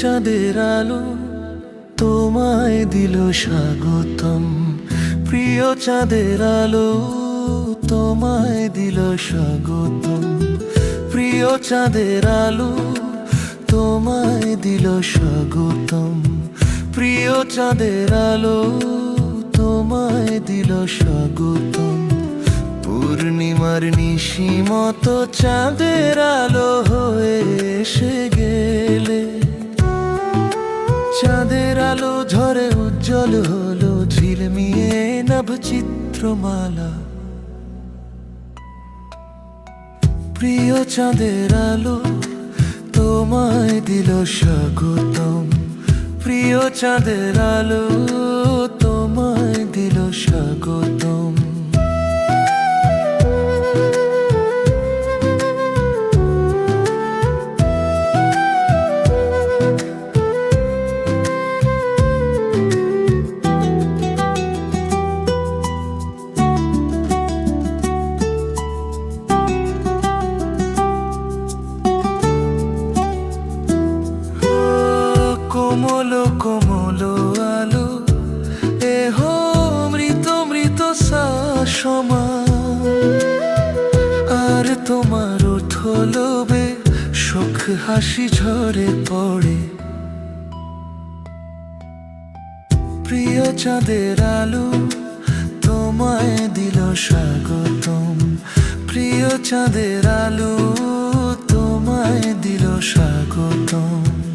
চাঁদের আলো তোমায় দিল স্বাগতম। প্রিয় চাঁদের আলো তোমায় দিল স্বাগতম। প্রিয় চাঁদের আলো তোমায় দিল স্বাগতম। প্রিয় চাঁদের আলো তোমায় দিল স্বাগতম। পূর্ণিমার নিশিমত চাঁদের আলো হয়ে এসে গেলে চাঁদের আলো ঝরে উজ্জ্বল হলো ঝিলমিয়ে নভ চিত্রমালা। প্রিয় চাঁদের আলো, তোমায় দিল স্বাগতম। প্রিয় চাঁদের আলো, তোমায় দিল স্বাগতম। হাসি ঝরে পড়ে। প্রিয় চাঁদের আলো তোমায় দিল স্বাগতম। প্রিয় চাঁদের আলো তোমায় দিল স্বাগতম।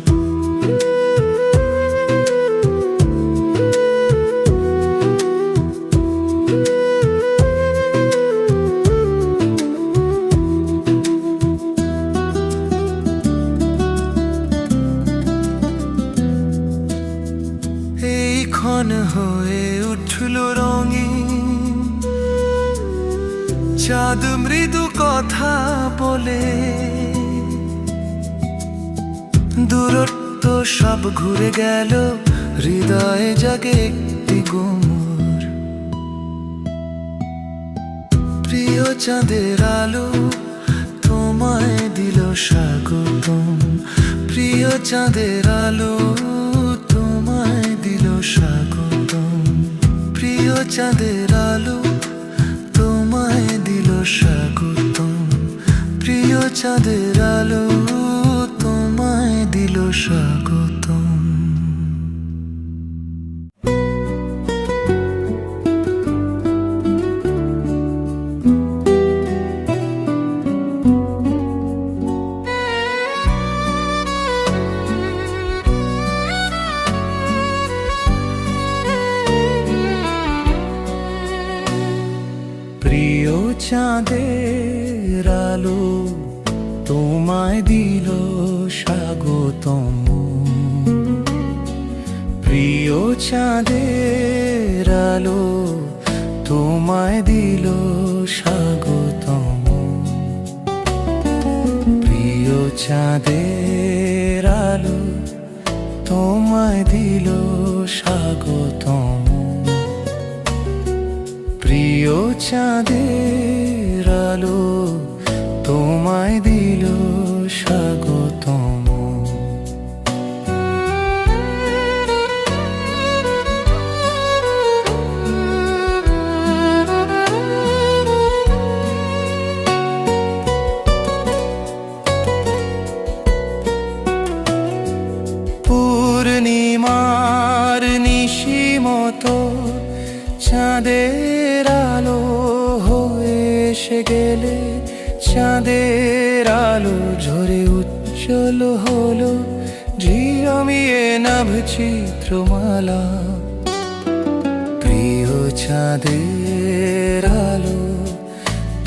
ক্ষণ হয়ে উঠল রঙিন। চাঁদ মৃদু কথা বলে। দূরত্ব সব ঘুরে গেল, হৃদয়ে জাগে একটি গুমর। প্রিয় চাঁদের আলো তোমায় দিল স্বাগতম। প্রিয় চাঁদের আলো দিল স্বাগতম। প্রিয় চাঁদের আলো তোমায় দিল স্বাগতম। প্রিয় চাঁদের আলো তোমায় দিল স্বাগতম। চাঁদের আলো তোমায় দিল স্বাগতম। প্রিয় চাঁদের আলো তোমায় দিল স্বাগতম। প্রিয় চাঁদের চাঁদের আলো হয়ে এসে গেলে, চাঁদের আলো ঝরে উজ্জ্বল হলো, ঝিরমিয়ে নাভ চিত্রমালা প্রিয় চাঁদের আলো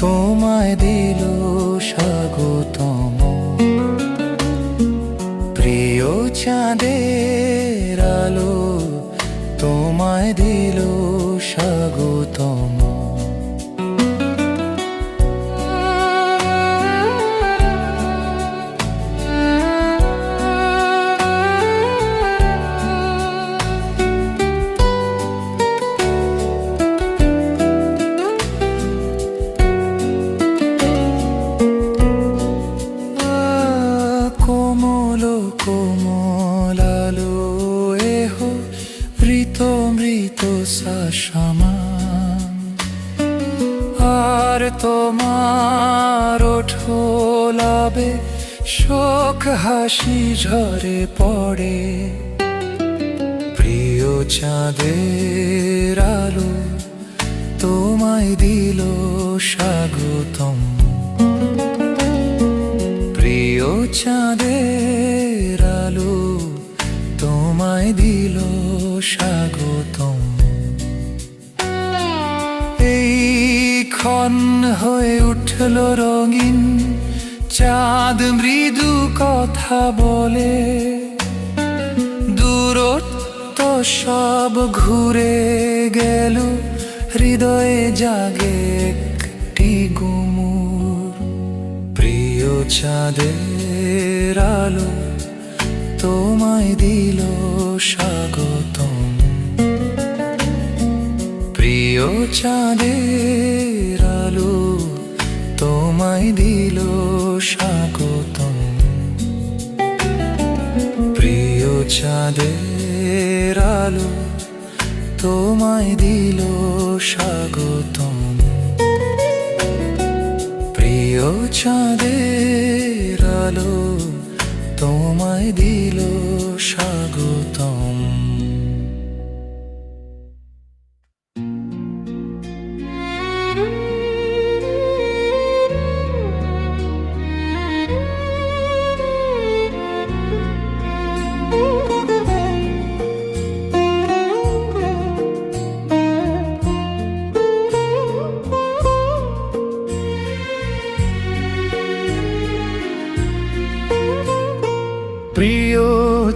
তোমায় দিল আর তোমার ওঠোলাবে শোক হাসি ঝরে পড়ে। প্রিয় চাঁদের আলো তোমায় দিল স্বাগতম। প্রিয় চাঁদের আলো তোমায় দিল স্বাগতম। হয়ে উঠল রঙিন চাঁদ, মৃদু কথা বলে। দূরত্ব সব ঘুরে গেল, হৃদয়ে জাগে একটি গুমুর। প্রিয় চাঁদের আলো তোমায় দিল স্বাগতম। প্রিয় চাঁদের তোমায় দিল স্বাগতম। প্রিয় চাঁদের আলো তোমায় দিল স্বাগতম। প্রিয় চাঁদের আলো তোমায় দিল স্বাগতম।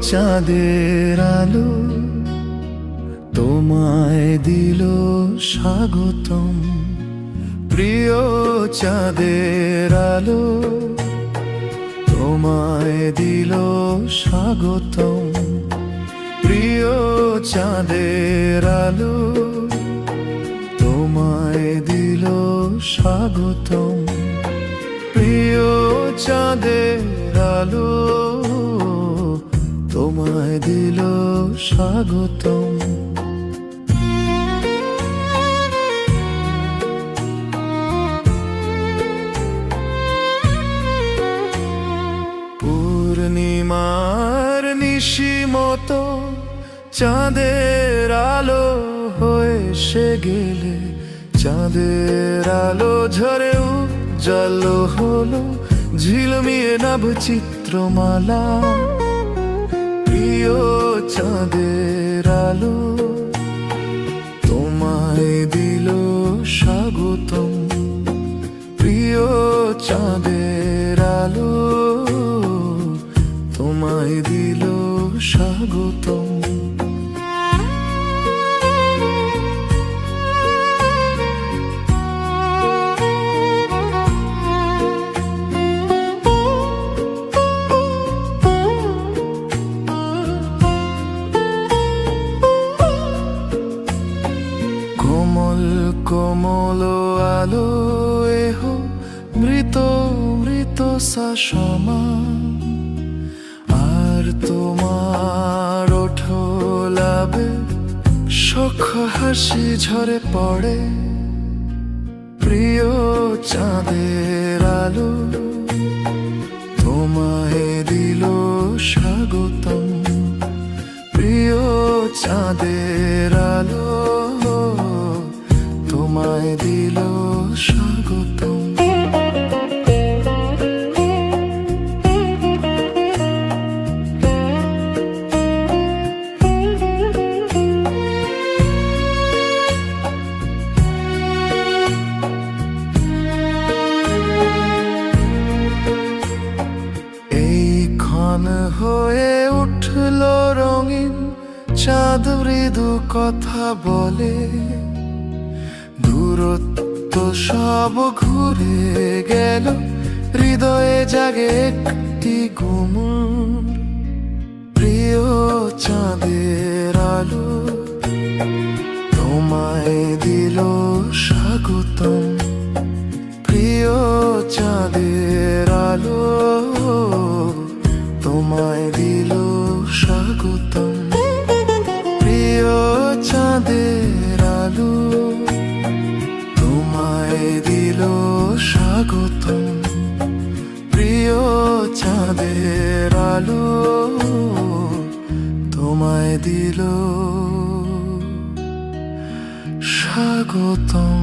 চাঁদের আলো তোমায় দিল স্বাগতম। প্রিয় চাঁদের আলো তোমায় দিল স্বাগতম। প্রিয় চাঁদের আলো তোমায় দিল স্বাগতম। প্রিয় চাঁদের আলো স্বাগতম। পূর্ণিমার নিশি মতো চাঁদের আলো হয়ে সে গেলে, চাঁদের আলো ঝরে উজ্জ্বল হলো ঝিলমিয়ে নব চিত্রমালা। প্রিয় চাঁদের আলো। তোমায় দিল স্বাগতম। প্রিয় চাঁদের আলো তোমায় দিল স্বাগতম। কোমল আলো এহ মৃত মৃত শাসমা আর তোমার ওঠো লাভে সখ হাসি ঝরে পড়ে। প্রিয় চাঁদের আলো তোমায় দিল স্বাগতম। প্রিয় চাঁদের দূরত্ব সব ঘুরে গেল, হৃদয়ে জাগে একটি গুমুর। প্রিয় চাঁদের আলো তোমায় দিল স্বাগতম। প্রিয় চাঁদের আলো তোমায় দিল স্বাগতম। প্রিয় চাঁদের চাঁদের আলো তোমায় দিল। স্বাগতম।